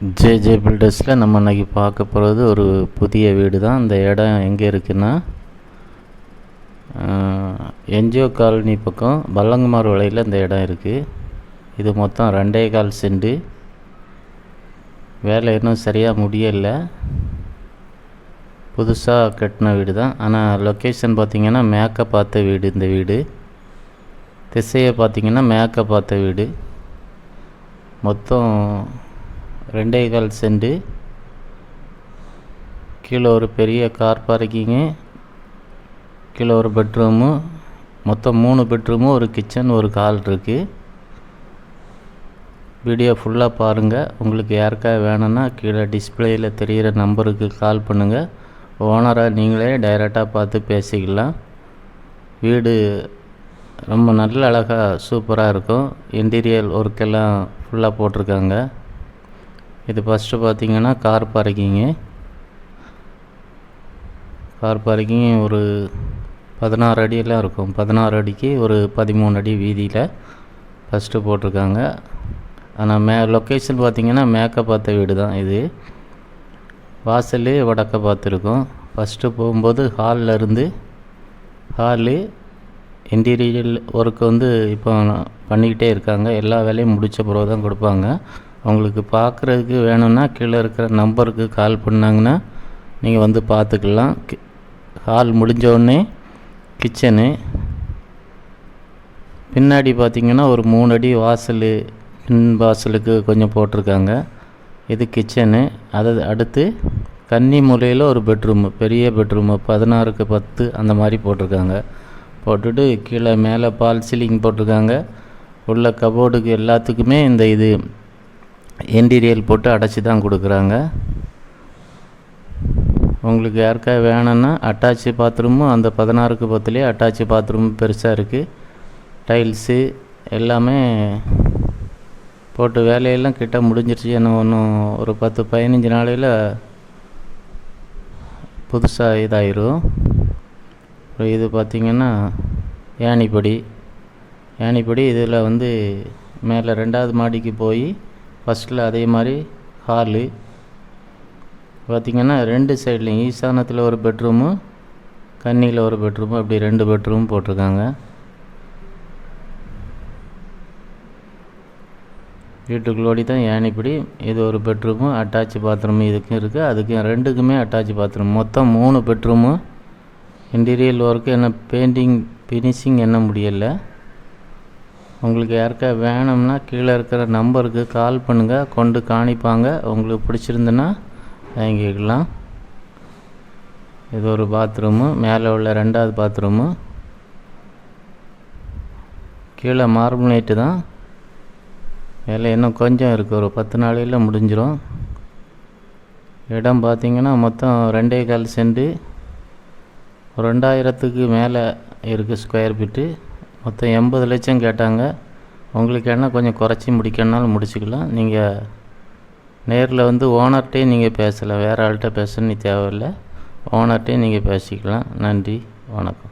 J J பில்டர்ஸில் நம்ம இன்னைக்கு பார்க்க போகிறது ஒரு புதிய வீடு தான் இந்த இடம் எங்கே இருக்குன்னா என்ஜிஓ காலனி பக்கம் பல்லங்குமார் வலையில் இந்த இடம் இருக்குது இது மொத்தம் ரெண்டே கால் செண்டு. வேலை இன்னும் சரியாக முடியலை. புதுசாக கட்டின வீடு தான் ஆனால் லொக்கேஷன் பார்த்திங்கன்னா மேற்க பார்த்த வீடு இந்த வீடு. திசையை பார்த்திங்கன்னா மேற்க பார்த்த வீடு. மொத்தம் ரெண்டே கால் செண்டு. கீழே ஒரு பெரிய கார் பார்க்கிங்கு கீழே ஒரு பெட்ரூமு மொத்தம் மூணு பெட்ரூமு ஒரு கிச்சன் ஒரு கால் இருக்குது வீடியோ ஃபுல்லாக பாருங்கள் உங்களுக்கு யாருக்கா வேணும்னா கீழே டிஸ்பிளேயில் தெரிகிற நம்பருக்கு கால் பண்ணுங்கள் ஓனராக நீங்களே டைரெக்டாக பார்த்து பேசிக்கலாம். வீடு ரொம்ப நல்ல அழகாக சூப்பராக இருக்கும். இன்டீரியர் ஒர்க்கெல்லாம் ஃபுல்லாக போட்டிருக்காங்க. இது ஃபஸ்ட்டு பார்த்தீங்கன்னா கார் பார்க்கிங்கு கார் பார்க்கிங் ஒரு பதினாறு அடியெல்லாம் இருக்கும். பதினாறு அடிக்கு ஒரு பதிமூணு அடி வீதியில் ஃபஸ்ட்டு போட்டிருக்காங்க. ஆனால் மே லொக்கேஷன் பார்த்திங்கன்னா மேக்கப் பார்த்த வீடு தான் இது. வாசலே வடக்க பார்த்துருக்கோம். ஃபஸ்ட்டு போகும்போது ஹாலில் இருந்து ஹாலு இன்டீரியல் ஒர்க் வந்து இப்போ பண்ணிக்கிட்டே இருக்காங்க. எல்லா வேலையும் முடித்த பிறகு தான் கொடுப்பாங்க. அவங்களுக்கு பார்க்குறதுக்கு வேணும்னா கீழே இருக்கிற நம்பருக்கு கால் பண்ணாங்கன்னா நீங்கள் வந்து பார்த்துக்கலாம். ஹால் முடிஞ்சோடனே கிச்சனு. பின்னாடி பார்த்திங்கன்னா ஒரு மூணு அடி வாசல் பின் வாசலுக்கு கொஞ்சம் போட்டிருக்காங்க. இது கிச்சனு. அதை அடுத்து கன்னி மூலையில் ஒரு பெட்ரூமு பெரிய பெட்ரூமு பதினாறுக்கு பத்து அந்த மாதிரி போட்டிருக்காங்க. போட்டுட்டு கீழே மேலே பால் சீலிங் போட்டிருக்காங்க. உள்ள கபோர்டுக்கு எல்லாத்துக்குமே இந்த இது இன்டீரியல் போட்டு அடைச்சி தான் கொடுக்குறாங்க. உங்களுக்கு யாருக்கா வேணும்னா அட்டாச்சு பாத்ரூமும் அந்த பதினாறுக்கு பத்துலேயே அட்டாச்சு பாத்ரூம் பெருசாக இருக்குது டைல்ஸு எல்லாமே போட்டு வேலையெல்லாம் கிட்ட முடிஞ்சிருச்சு. என்ன ஒன்றும் ஒரு பத்து பதினஞ்சு நாளையில் புதுசாக இதாயிரும். இது பார்த்திங்கன்னா ஏணிப்படி ஏணிப்படி இதில் வந்து மேலே ரெண்டாவது மாடிக்கு போய் ஃபஸ்ட்டில் அதே மாதிரி ஹாலு. பார்த்திங்கன்னா ரெண்டு சைட்லேயும் ஈசானத்தில் ஒரு பெட்ரூமு கன்னியில் ஒரு பெட்ரூமு அப்படி ரெண்டு பெட்ரூம் போட்டிருக்காங்க. வீட்டுக்குள்ளோடி தான் ஏனிப்படி இது ஒரு பெட்ரூமு அட்டாச் பாத்ரூம் இதுக்கும் இருக்குது. அதுக்கும் ரெண்டுக்குமே அட்டாச் பாத்ரூம். மொத்தம் மூணு பெட்ரூமு. இன்டீரியல் ஒர்க்கு என்ன பெயிண்டிங் ஃபினிஷிங் என்ன முடியலை. உங்களுக்கு யாருக்கா வேணும்னா கீழே இருக்கிற நம்பருக்கு கால் பண்ணுங்கள் கொண்டு காணிப்பாங்க. உங்களுக்கு பிடிச்சிருந்துன்னா வாங்கிக்கலாம். இது ஒரு பாத்ரூமு மேலே உள்ள ரெண்டாவது பாத்ரூமு. கீழே மார்பிள் நைட்டு தான். வேலை இன்னும் கொஞ்சம் இருக்குது ஒரு பத்து நாளையில் முடிஞ்சிடும் இடம் பார்த்திங்கன்னா மொத்தம் ரெண்டே கால் சென்ட். ரெண்டாயிரத்துக்கு மேலே இருக்குது ஸ்கொயர் ஃபீட்டு மொத்தம் எண்பது லட்சம் கேட்டாங்க. உங்களுக்கு என்ன கொஞ்சம் குறைச்சி முடிக்கணுனாலும் முடிச்சுக்கலாம். நீங்கள் நேரில் வந்து ஓனர்கிட்டே நீங்கள் பேசலாம். வேறு ஆள்கிட்ட பேசணும்னு தேவையில்லை. ஓனர்கிட்டே நீங்கள் பேசிக்கலாம். நன்றி. வணக்கம்.